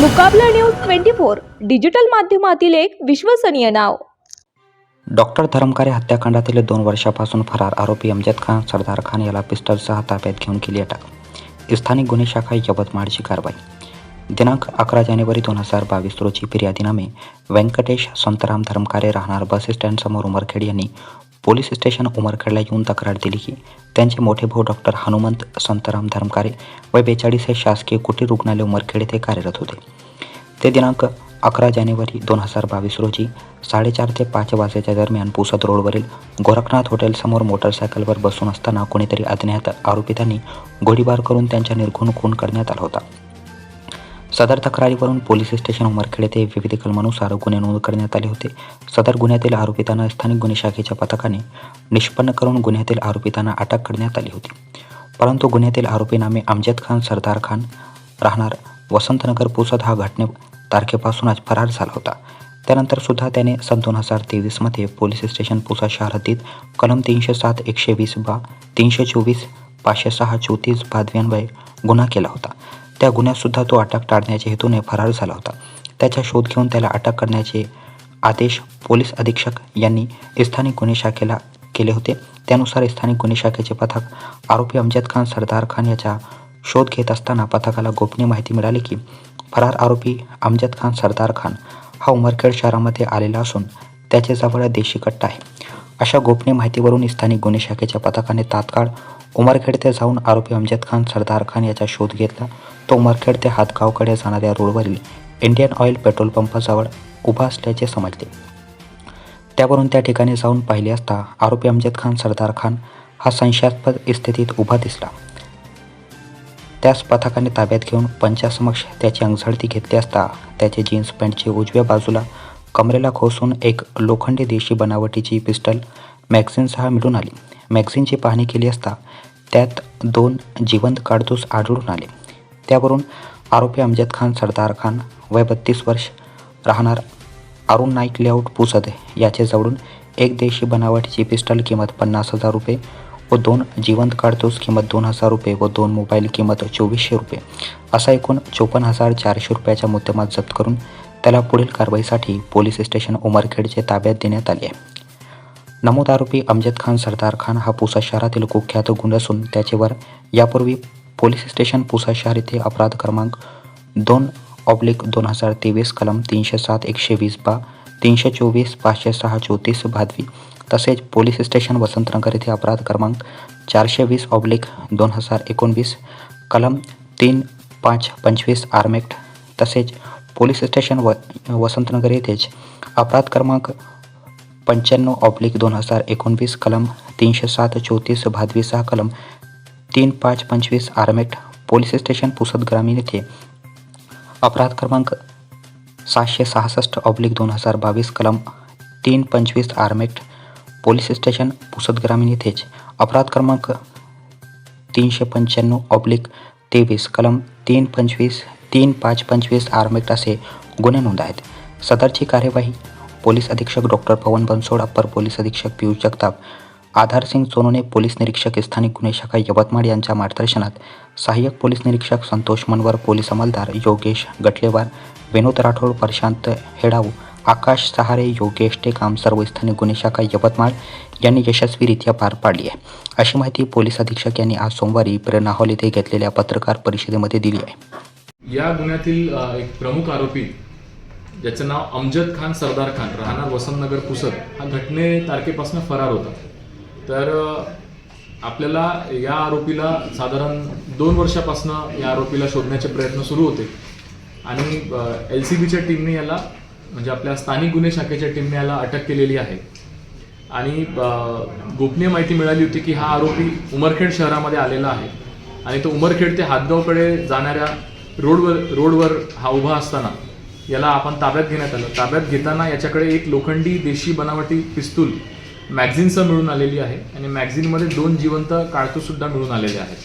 Mukabla news twenty four digital माध्यमातील एक विश्वसनीय नाव. डॉक्टर धरमकारे हत्याकांडातील दोन वर्षापासून फरार आरोपी अमजद खान सरदार खान याला पिस्टलसह ताब्यात घेऊन केली अटक. स्थानिक गुन्हे शाखा यवतमाळची कारवाई. दिनांक अकरा जानेवारी दोन हजार बावीस रोजी फिर्यादीनामे व्यंकटेश संतराम धरमकारे राहणार बस स्टँडसमोर उमरखेड यांनी पोलीस स्टेशन उमरखेडला येऊन तक्रार दिली की त्यांचे मोठे भाऊ डॉक्टर हनुमंत संतराम धर्मकारे व बेचाळीस हे शासकीय कुटीर रुग्णालय उमरखेड येथे कार्यरत होते. ते दिनांक अकरा जानेवारी दोन हजार बावीस रोजी साडेचार ते पाच वाजेच्या दरम्यान पुसद रोडवरील गोरखनाथ हॉटेलसमोर मोटरसायकलवर बसून असताना कोणीतरी अज्ञात आरोपितांनी गोळीबार करून त्यांच्या निर्घुण खून करण्यात आला होता. सदर तक्रारीवरून पोलीस स्टेशन उमरखेड येथे विविध कलमानुसार गुन्हे नोंद करण्यात आले होते. सदर गुन्ह्यातील आरोपितांना स्थानिक गुन्हे शाखेच्या पथकाने निष्पन्न करून गुन्ह्यातील आरोपितांना अटक करण्यात आली होती. परंतु गुन्ह्यातील आरोपी नामे अमजद खान सरदार खान राहणार. वसंतनगर पुसद हा घटने तारखेपासूनच फरार झाला होता. त्यानंतर सुद्धा त्याने सन दोन हजार तेवीसमध्ये पोलीस स्टेशन पुसा शहर हद्दीत कलम तीनशे सात एकशे वीस बा तीनशे चोवीस पाचशे सहा चौतीस पादव्यांवर गुन्हा केला होता. त्या गुन्ह्यातसुद्धा तो अटक टाळण्याच्या हेतूने फरार झाला होता. त्याचा शोध घेऊन त्याला अटक करण्याचे आदेश पोलीस अधीक्षक यांनी स्थानिक गुन्हे शाखेला केले होते. त्यानुसार स्थानिक गुन्हे शाखेचे पथक आरोपी अमजद खान सरदार खान याचा शोध घेत असताना पथकाला गोपनीय माहिती मिळाली की फरार आरोपी अमजद खान सरदार खान हा उमरखेड शहरामध्ये आलेला असून त्याचे जवळ देशी कट्टा आहे. अशा गोपनीय माहितीवरून स्थानिक गुन्हे शाखेच्या पथकाने तात्काळ उमरखेड ते जाऊन आरोपी अमजद खान सरदार खान याचा शोध घेतला. तो मरखेड ते हातगावकडे जाणाऱ्या रोडवरील इंडियन ऑइल पेट्रोल पंपाजवळ उभा असल्याचे समजले. त्यावरून त्या ठिकाणी जाऊन पाहिले असता आरोपी अमजद खान सरदार खान हा संशयास्पद स्थितीत उभा दिसला. त्यास पथकाने ताब्यात घेऊन पंचासमक्ष त्याची अंगझडती घेतली असता त्याचे जीन्स पॅन्टची उजव्या बाजूला कमरेला खोसून एक लोखंडी देशी बनावटीची पिस्टल मॅग्झिनसह मिळून आली. मॅग्झिनची पाहणी केली असता त्यात दोन जिवंत काडतूस आढळून आले. त्यावरून आरोपी अमजद खान सरदार खान वय बत्तीस वर्ष राहणार अरुण नाईक लेआउट पुसद याचे जवळून एक देशी बनावटीची पिस्टल किंमत पन्नास हजार रुपये व दोन जिवंत काडतूस किंमत दोन हजार रुपये व दोन मोबाईल किंमत चोवीसशे रुपये. असा एकूण चोपन्न हजार चारशे रुपयाच्या मुद्देमाल जप्त करून त्याला पुढील कारवाईसाठी पोलीस स्टेशन उमरखेडचे ताब्यात देण्यात आले आहे. नमूद आरोपी अमजद खान सरदार खान हा पुसा शहरातील कुख्यात गुंड असून त्याच्यावर यापूर्वी पोलीस स्टेशन पुसा शहर येथे अपराध क्रमांक दोन ऑब्लिक दोन हज़ार तेवीस, कलम तीनशे सात, एकशे वीस बा, तीनशे चोवीस, पाचशे सहा, चौतीस, भादवी. तसेच पोलीस स्टेशन वसंतनगर येथे अपराध क्रमांक चारशे वीस ऑब्लिक दोन हज़ार एकोणवीस, कलम तीन, पाच, पंचवीस आर्मेक्ट तसेच पोलीस स्टेशन व, वसंतनगर येथेच अपराध क्रमांक पंच्याण्णव ऑब्लिक दोन हज़ार एकोणवीस, कलम तीनशे सात, चौतीस, भादवी सहा, कलम तीन पाच पंचवीस आर्मेट पोलीस स्टेशन पुसद ग्रामीण येथे अपराध क्रमांक सातशे सहासष्ट ऑब्लिक दोन हजार बावीस कलम तीन पंचवीस आर्मेट पोलीस स्टेशन पुसद ग्रामीण येथेच अपराध क्रमांक तीनशे पंच्याण्णव ऑब्लिक तेवीस कलम तीन पंचवीस तीन पाच पंचवीस आर्मेक्ट असे गुन्हे नोंद आहेत. सदरची कार्यवाही पोलीस अधीक्षक doctor Pawan Bansod upper police अधीक्षक पियुष जगताप आधारसिंग सोनोने पोलीस निरीक्षक स्थानिक गुन्हे शाखा यवतमाळ यांच्या मार्गदर्शनात सहाय्यक पोलीस निरीक्षक संतोष मनवर पोलीस अंमलदार योगेश गटलेवार विनोद राठोड प्रशांत हेडाऊ आकाश सहारे योगेश टेकाम सर्व स्थानिक गुन्हे शाखा यवतमाळ यांनी यशस्वीरित्या पार पाडली आहे. अशी माहिती पोलीस अधीक्षक यांनी आज सोमवारी प्रेरणा हॉल येथे घेतलेल्या पत्रकार परिषदेमध्ये दिली आहे. या गुन्ह्यातील एक प्रमुख आरोपी ज्याचं नाव अमजद खान सरदार खान राहणार वसंतनगर पुसद हा घटने तारखेपासून फरार होता. तर आपल्याला या आरोपीला साधारण दोन वर्षापासून या आरोपीला शोधण्याचे प्रयत्न सुरू होते. आणि एल सी बीच्या टीमने याला म्हणजे आपल्या स्थानिक गुन्हे शाखेच्या टीमने याला अटक केलेली आहे. आणि गोपनीय माहिती मिळाली होती की हा आरोपी उमरखेड शहरामध्ये आलेला आहे. आणि तो उमरखेड ते हातगावकडे जाणाऱ्या रोडवर रोडवर हा उभा असताना याला आपण ताब्यात घेण्यात आलं. ताब्यात घेताना याच्याकडे एक लोखंडी देशी बनावटी पिस्तूल मॅगझिनसह मिळून आलेली आहे आणि मॅगझिनमध्ये दोन जिवंत कारतूससुद्धा मिळून आलेले आहेत.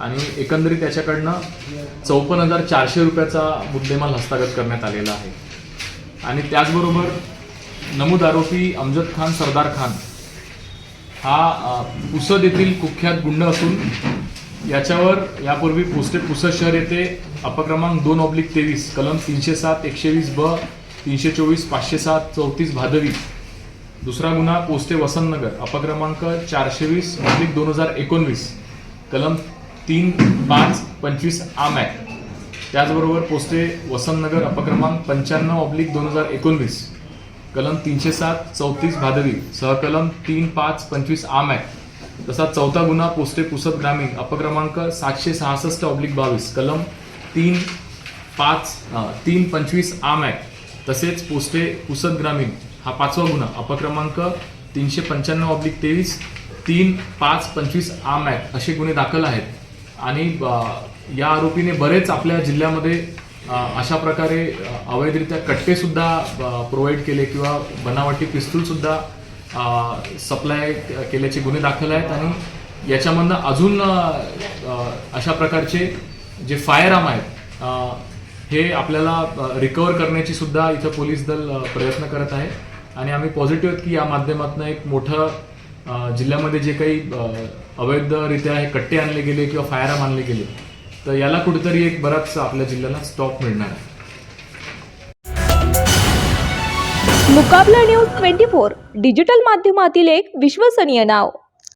आणि एकंदरीत त्याच्याकडनं चौपन्न हजार चारशे रुपयाचा मुद्देमाल हस्तागत करण्यात आलेला आहे. आणि त्याचबरोबर नमूद आरोपी अमजद खान सरदार खान हा पुसद येथील कुख्यात गुंड असून याच्यावर यापूर्वी पोस्टे पुसद शहर येथे अपक्रमांक दोन ऑब्लिक तेवीस कलम तीनशे सात एकशे वीस ब तीनशे चोवीस पाचशे सात चौतीस भादवी दुसरा गुन्हा पोस्टे वसंतनगर अपक्रमांक चारशे वीस ऑब्लिक दोन हजार एकोणवीस कलम तीन पाच पंचवीस आम ॲक्ट. त्याचबरोबर पोस्टे वसंतनगर अपक्रमांक पंच्याण्णव ऑब्लिक दोन हजार एकोणवीस कलम तीनशे सात चौतीस भादवी सहकलम तीन पाच पंचवीस आम ॲक्ट. तसा चौथा गुन्हा पोस्टे पुसद ग्रामीण अपक्रमांक सातशे सहासष्ट ऑब्लिक बावीस कलम तीन पाच तीन पंचवीस आम ॲक्ट. तसेच पोस्टे पुसद ग्रामीण हा पाचवा गुन्हा. अपक्रमांक तीनशे पंच्याण्णव ऑब्लिक तेवीस तीन पाच पंचवीस आम ॲक्ट असे गुन्हे दाखल आहेत. आणि या आरोपीने बरेच आपल्या जिल्ह्यामध्ये अशा प्रकारे अवैधरित्या कट्टेसुद्धा प्रोव्हाइड केले किंवा बनावटी पिस्तूलसुद्धा सप्लाय केल्याचे गुन्हे दाखल आहेत. आणि याच्यामधनं अजून अशा प्रकारचे जे फायर आर्म आहेत हे आपल्याला रिकवर करण्याची सुद्धा इथं पोलीस दल प्रयत्न करत आहे. आणि आम्ही पॉझिटिव्ह आहेत की या माध्यमातून एक मोठं जिल्ह्यामध्ये जे काही अवैधरित्या हे कट्टे आणले गेले किंवा फायराम आणले गेले तर याला कुठेतरी एक बराच आपल्या जिल्ह्याला स्टॉप मिळणार आहे. Mukabla news twenty four digital माध्यमातील एक विश्वसनीय नाव.